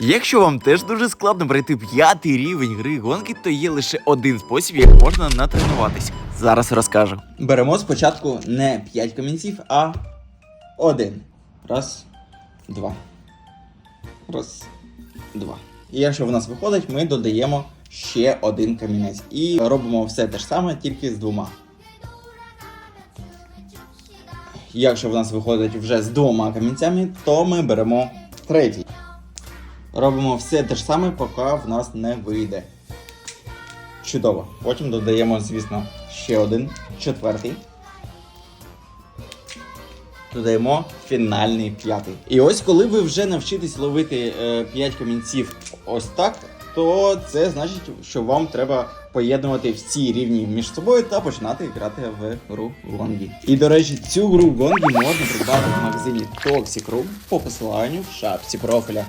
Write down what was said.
Якщо вам теж дуже складно пройти п'ятий рівень гри гонки, то є лише один спосіб, як можна натренуватись. Зараз розкажу. Беремо спочатку не 5 камінців, а один. Раз, два. Раз, два. І якщо в нас виходить, ми додаємо ще один камінець. І робимо все те ж саме, тільки з двома. Якщо в нас виходить вже з двома камінцями, то ми беремо третій. Робимо все те ж саме, поки в нас не вийде. Чудово. Потім додаємо, звісно, ще один, четвертий. Додаємо фінальний п'ятий. І ось коли ви вже навчитесь ловити 5 камінців ось так, то це значить, що вам треба поєднувати всі рівні між собою та починати грати в гру Гонгі. І до речі, цю гру Гонгі можна придбати в магазині Toxic по посиланню в шапці профіля.